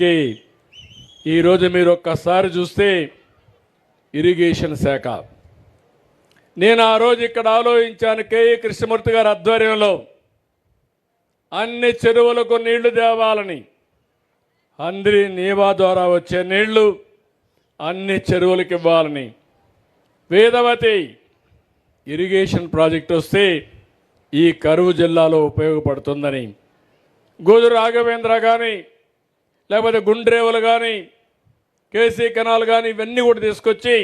కి ఈరోజు మీరు ఒక్కసారి చూస్తే ఇరిగేషన్ శాఖ. నేను ఆ రోజు ఇక్కడ ఆలోచించాను కేఈ కృష్ణమూర్తి గారి ఆధ్వర్యంలో అన్ని చెరువులకు నీళ్ళు తేవాలని. అందరి నీవా ద్వారా వచ్చే నీళ్ళు అన్ని చెరువులకు ఇవ్వాలని. వేదవతి ఇరిగేషన్ ప్రాజెక్ట్ వస్తే ఈ కరువు జిల్లాలో ఉపయోగపడుతుందని. గోదు రాఘవేంద్ర కానీ లేకపోతే గుండ్రేవులు కానీ కేసీ కెనాల్ కానీ ఇవన్నీ కూడా తీసుకొచ్చి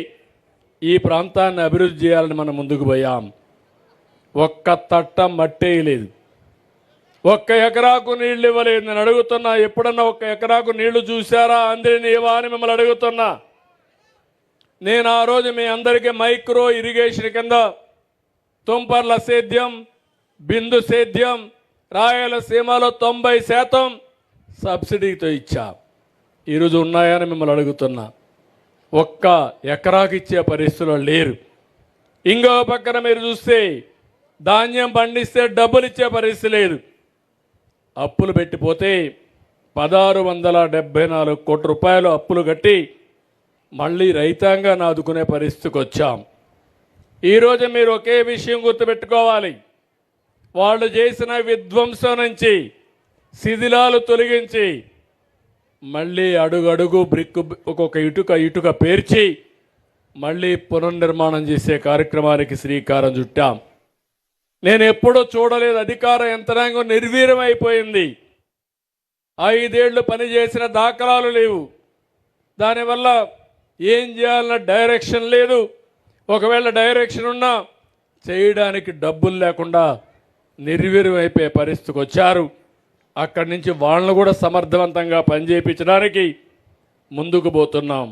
ఈ ప్రాంతాన్ని అభివృద్ధి చేయాలని మనం ముందుకు పోయాం. ఒక్క తట్ట మట్టేయలేదు ఒక్క ఎకరాకు నీళ్ళు ఇవ్వలేదు. నేను అడుగుతున్నా ఎప్పుడన్నా ఒక్క ఎకరాకు నీళ్ళు చూశారా? అందరిని ఇవ్వా అని మిమ్మల్ని అడుగుతున్నా. నేను ఆ రోజు మీ అందరికీ మైక్రో ఇరిగేషన్ కింద తుంపర్ల సేద్యం బిందు సేద్యం రాయలసీమలో తొంభై శాతం సబ్సిడీతో ఇచ్చా. ఈరోజు ఉన్నాయని మిమ్మల్ని అడుగుతున్నా. ఒక్క ఎకరాకి ఇచ్చే పరిస్థితుల్లో లేరు. ఇంకో పక్కన మీరు చూస్తే ధాన్యం పండిస్తే డబ్బులు ఇచ్చే పరిస్థితి లేదు. అప్పులు పెట్టిపోతే పదహారు వందల డెబ్బై నాలుగు కోట్ల రూపాయలు అప్పులు కట్టి మళ్ళీ రైతాంగాన్ని ఆదుకునే పరిస్థితికి వచ్చాం. ఈరోజు మీరు ఒకే విషయం గుర్తుపెట్టుకోవాలి. వాళ్ళు చేసిన విధ్వంసం నుంచి శిథిలాలు తొలగించి మళ్ళీ అడుగడుగు బ్రిక్ ఒక్కొక్క ఇటుక ఇటుక పేర్చి మళ్ళీ పునర్నిర్మాణం చేసే కార్యక్రమానికి శ్రీకారం చుట్టాం. నేను ఎప్పుడూ చూడలేదు అధికార యంత్రాంగం నిర్వీర్యం అయిపోయింది ఐదేళ్ళు పనిచేసిన దాఖలాలు లేవు. దానివల్ల ఏం చేయాలన్న డైరెక్షన్ లేదు. ఒకవేళ డైరెక్షన్ ఉన్నా చేయడానికి డబ్బులు లేకుండా నిర్వీర్యం అయిపోయే పరిస్థితికి వచ్చారు. అక్కడి నుంచి వాళ్ళను కూడా సమర్థవంతంగా పనిచేయించడానికి ముందుకు పోతున్నాం.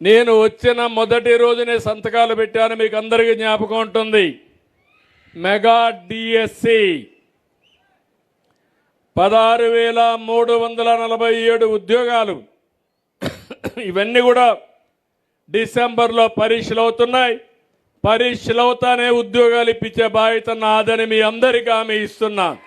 నేను వచ్చిన మొదటి రోజునే సంతకాలు పెట్టాను మీకు అందరికీ జ్ఞాపకం ఉంటుంది. మెగా డిఎస్సి పదహారు వేల మూడు వందల నలభై ఏడు ఉద్యోగాలు. ఇవన్నీ కూడా డిసెంబర్లో పరీక్షలు అవుతున్నాయి. పరీక్షలు అవుతానే ఉద్యోగాలు ఇప్పించే బాధ్యత నాదని మీ అందరికీ ఆమె ఇస్తున్నాను.